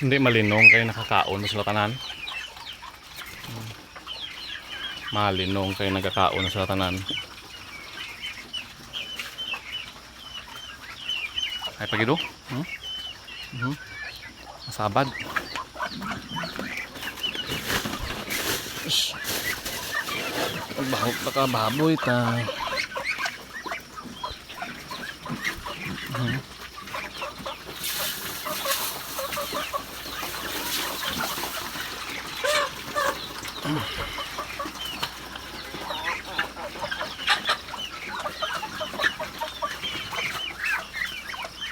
Hindi malinong kayo nakakaon sa tanan. Hmm. Malinong kayo nagkakaon sa tanan. Ay pagido? Hmm? Mhm. Masabad. Ish. Bahok na ka baboy ta. Mhm.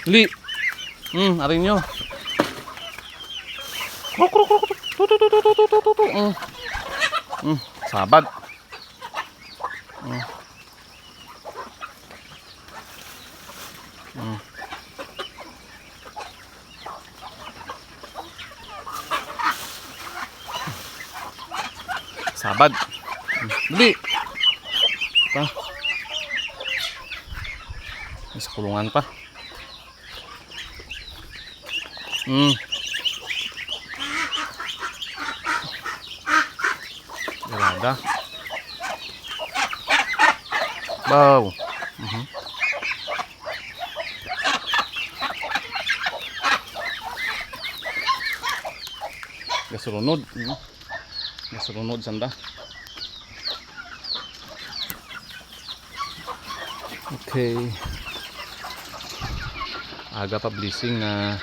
Li. Hmm, aring nyo. Krok, krok, krok. Tu, tu, tu, tu, tu, tu, tu, tu. Hmm. Hmm, sabad. Hmm. Hmm. Sabad. Hmm. Dali. Pa. May Sa kulungan pa. Hmm. Ganda. Wow. Mhm. Gasurunod. Mhm. Gasurunod sanda. Okay. Aga pa blessing na